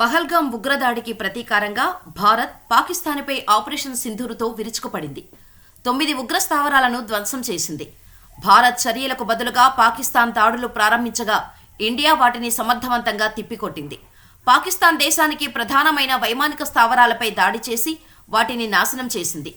పహల్గాం ఉగ్రదాడికి ప్రతీకారంగా భారత్ పాకిస్తాన్పై ఆపరేషన్ సింధూరుతో విరుచుకుపడింది. తొమ్మిది ఉగ్ర స్థావరాలను ధ్వంసం చేసింది. భారత్ చర్యలకు బదులుగా పాకిస్తాన్ దాడులు ప్రారంభించగా ఇండియా వాటిని సమర్థవంతంగా తిప్పికొట్టింది. పాకిస్తాన్ దేశానికి ప్రధానమైన వైమానిక స్థావరాలపై దాడి చేసి వాటిని నాశనం చేసింది.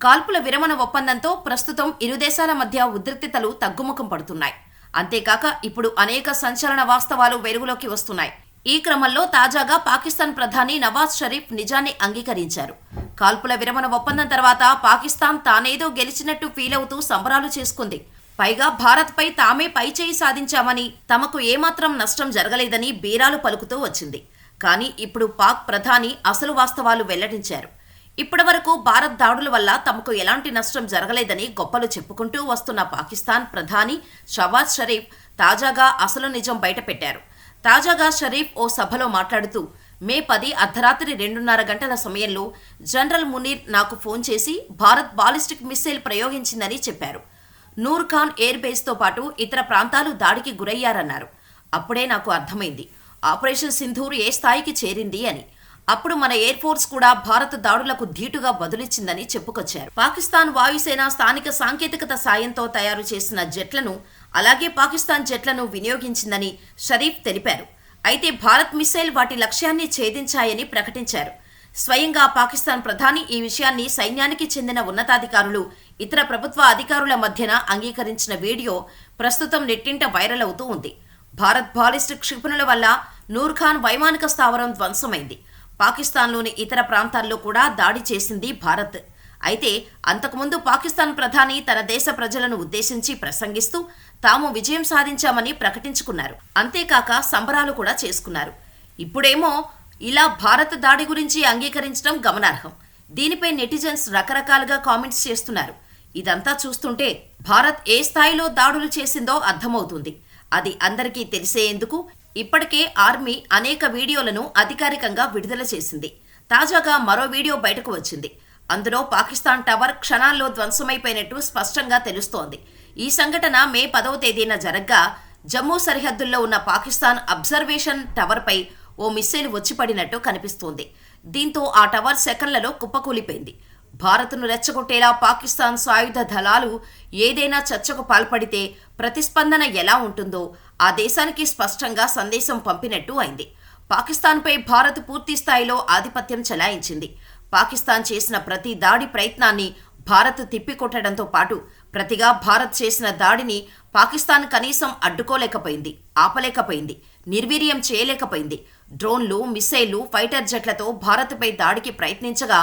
కాల్పుల విరమణ ఒప్పందంతో ప్రస్తుతం ఇరు దేశాల మధ్య ఉద్రిక్తతలు తగ్గుముఖం పడుతున్నాయి. అంతేకాక ఇప్పుడు అనేక సంచలన వాస్తవాలు వెలుగులోకి వస్తున్నాయి. ఈ క్రమంలో తాజాగా పాకిస్తాన్ ప్రధాని నవాజ్ షరీఫ్ నిజాన్ని అంగీకరించారు. కాల్పుల విరమణ ఒప్పందం తర్వాత పాకిస్తాన్ తానేదో గెలిచినట్టు ఫీల్ అవుతూ సంబరాలు చేసుకుంది. పైగా భారత్పై తామే పైచేయి సాధించామని తమకు ఏమాత్రం నష్టం జరగలేదని బీరాలు పలుకుతూ వచ్చింది. కానీ ఇప్పుడు పాక్ ప్రధాని అసలు వాస్తవాలు వెల్లడించారు. ఇప్పటివరకు భారత్ దాడుల వల్ల తమకు ఎలాంటి నష్టం జరగలేదని గొప్పలు చెప్పుకుంటూ వస్తున్న పాకిస్తాన్ ప్రధాని షవాజ్ షరీఫ్ తాజాగా అసలు నిజం బయటపెట్టారు. తాజాగా షరీఫ్ ఓ సభలో మాట్లాడుతూ మే పది అర్ధరాత్రి రెండున్నర గంటల సమయంలో జనరల్ మునీర్ నాకు ఫోన్ చేసి భారత్ బాలిస్టిక్ మిస్సైల్ ప్రయోగించిందని చెప్పారు. నూర్ ఖాన్ ఎయిర్ బేస్తో పాటు ఇతర ప్రాంతాలు దాడికి గురయ్యారన్నారు. అప్పుడే నాకు అర్థమైంది ఆపరేషన్ సింధూర్ ఏ స్థాయికి చేరింది అని. అప్పుడు మన ఎయిర్ ఫోర్స్ కూడా భారత దాడులకు ధీటుగా బదులిచ్చిందని చెప్పుకొచ్చారు. పాకిస్తాన్ వాయుసేన స్థానిక సాంకేతికత సాయంతో తయారు చేసిన జెట్లను అలాగే పాకిస్తాన్ జెట్లను వినియోగించిందని షరీఫ్ తెలిపారు. అయితే భారత్ మిసైల్ వాటి లక్ష్యాన్ని ఛేదించాయని ప్రకటించారు. స్వయంగా పాకిస్తాన్ ప్రధాని ఈ విషయాన్ని సైన్యానికి చెందిన ఉన్నతాధికారులు ఇతర ప్రభుత్వ అధికారుల మధ్యన అంగీకరించిన వీడియో ప్రస్తుతం నెట్టింట వైరల్ అవుతూ ఉంది. భారత్ బాలిస్టిక్ క్షిపణుల వల్ల నూర్ఖాన్ వైమానిక స్థావరం ధ్వంసమైంది. పాకిస్తాన్లోని ఇతర ప్రాంతాల్లో కూడా దాడి చేసింది భారత్. అయితే అంతకుముందు పాకిస్తాన్ ప్రధాని తన దేశ ప్రజలను ఉద్దేశించి ప్రసంగిస్తూ తాము విజయం సాధించామని ప్రకటించుకున్నారు. అంతేకాక సంబరాలు కూడా చేసుకున్నారు. ఇప్పుడేమో ఇలా భారత దాడి గురించి అంగీకరించడం గమనార్హం. దీనిపై నెటిజన్స్ రకరకాలుగా కామెంట్స్ చేస్తున్నారు. ఇదంతా చూస్తుంటే భారత్ ఏ స్థాయిలో దాడులు చేసిందో అర్థమవుతుంది. అది అందరికీ తెలిసేందుకు ఇప్పటికే ఆర్మీ అనేక వీడియోలను అధికారికంగా విడుదల చేసింది. తాజాగా మరో వీడియో బయటకు వచ్చింది. అందులో పాకిస్తాన్ టవర్ క్షణాల్లో ధ్వంసమైపోయినట్టు స్పష్టంగా తెలుస్తోంది. ఈ సంఘటన మే పదవ తేదీన జరగ్గా జమ్మూ సరిహద్దుల్లో ఉన్న పాకిస్తాన్ అబ్జర్వేషన్ టవర్పై ఓ మిస్సైల్ వచ్చిపడినట్టు కనిపిస్తోంది. దీంతో ఆ టవర్ సెకండ్లలో కుప్పకూలిపోయింది. భారత్ను రెచ్చగొట్టేలా పాకిస్తాన్ సాయుధ దళాలు ఏదైనా చర్చకు పాల్పడితే ప్రతిస్పందన ఎలా ఉంటుందో ఆ దేశానికి స్పష్టంగా సందేశం పంపినట్టు అయింది. పాకిస్తాన్పై భారత్ పూర్తి స్థాయిలో ఆధిపత్యం చెలాయించింది. పాకిస్తాన్ చేసిన ప్రతి దాడి ప్రయత్నాన్ని భారత్ తిప్పికొట్టడంతో పాటు ప్రతిగా భారత్ చేసిన దాడిని పాకిస్తాన్ కనీసం అడ్డుకోలేకపోయింది ఆపలేకపోయింది నిర్వీర్యం చేయలేకపోయింది. డ్రోన్లు మిసైళ్ళు ఫైటర్ జెట్లతో భారత్పై దాడికి ప్రయత్నించగా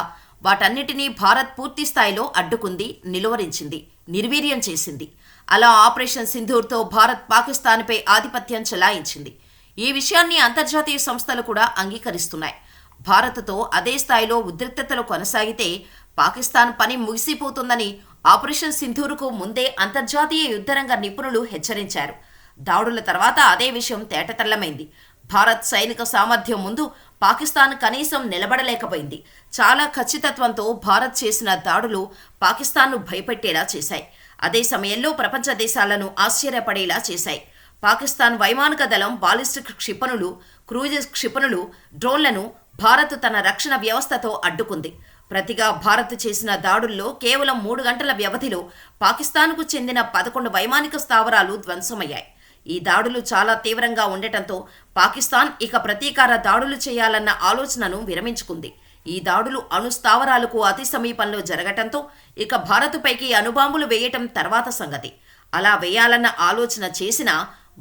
వాటన్నిటినీ భారత్ పూర్తి స్థాయిలో అడ్డుకుంది నిలువరించింది నిర్వీర్యం చేసింది. అలా ఆపరేషన్ సింధూర్తో భారత్ పాకిస్తాన్పై ఆధిపత్యం చెలాయించింది. ఈ విషయాన్ని అంతర్జాతీయ సంస్థలు కూడా అంగీకరిస్తున్నాయి. భారత్తో అదే స్థాయిలో ఉద్రిక్తతలు కొనసాగితే పాకిస్తాన్ పని ముగిసిపోతుందని ఆపరేషన్ సింధూరుకు ముందే అంతర్జాతీయ యుద్ధరంగ నిపుణులు హెచ్చరించారు. దాడుల తర్వాత అదే విషయం తేటతెల్లమైంది. భారత్ సైనిక సామర్థ్యం ముందు పాకిస్తాన్ కనీసం నిలబడలేకపోయింది. చాలా ఖచ్చితత్వంతో భారత్ చేసిన దాడులు పాకిస్తాన్ను భయపెట్టేలా చేశాయి. అదే సమయంలో ప్రపంచ దేశాలను ఆశ్చర్యపడేలా చేశాయి. పాకిస్తాన్ వైమానిక దళం బాలిస్టిక్ క్షిపణులు క్రూజెస్ క్షిపణులు డ్రోన్లను భారత్ తన రక్షణ వ్యవస్థతో అడ్డుకుంది. ప్రతిగా భారత్ చేసిన దాడుల్లో కేవలం మూడు గంటల వ్యవధిలో పాకిస్తాన్కు చెందిన పదకొండు వైమానిక స్థావరాలు ధ్వంసమయ్యాయి. ఈ దాడులు చాలా తీవ్రంగా ఉండటంతో పాకిస్తాన్ ఇక ప్రతీకార దాడులు చేయాలన్న ఆలోచనను విరమించుకుంది. ఈ దాడులు అణు స్థావరాలకు అతి సమీపంలో జరగటంతో ఇక భారత్పైకి అణుబాంబులు వేయటం తర్వాత సంగతి. అలా వేయాలన్న ఆలోచన చేసినా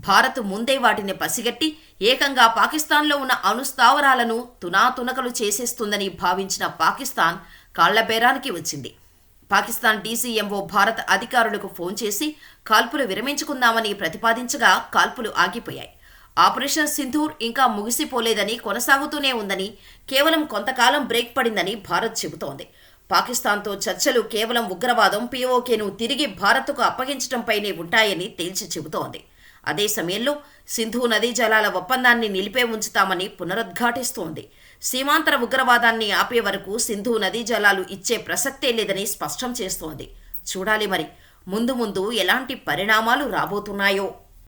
భారత్ ముందే వాటిని పసిగట్టి ఏకంగా పాకిస్తాన్లో ఉన్న అణుస్థావరాలను తునాతునకలు చేసేస్తుందని భావించిన పాకిస్తాన్ కాళ్ళబేరానికి వచ్చింది. పాకిస్తాన్ డీసీఎంఓ భారత అధికారులకు ఫోన్ చేసి కాల్పులు విరమించుకుందామని ప్రతిపాదించగా కాల్పులు ఆగిపోయాయి. ఆపరేషన్ సింధూర్ ఇంకా ముగిసిపోలేదని కొనసాగుతూనే ఉందని కేవలం కొంతకాలం బ్రేక్ పడిందని భారత్ చెబుతోంది. పాకిస్తాన్తో చర్చలు కేవలం ఉగ్రవాదం పీఓకేను తిరిగి భారత్కు అప్పగించడంపైనే ఉంటాయని తేల్చి చెబుతోంది. అదే సమయంలో సింధు నదీ జలాల ఒప్పందాన్ని నిలిపే ఉంచుతామని పునరుద్ఘాటిస్తోంది. సీమాంతర ఉగ్రవాదాన్ని ఆపే వరకు సింధు నదీ జలాలు ఇచ్చే ప్రసక్తే లేదని స్పష్టం చేస్తోంది. చూడాలి మరి ముందు ముందు ఎలాంటి పరిణామాలు రాబోతున్నాయో.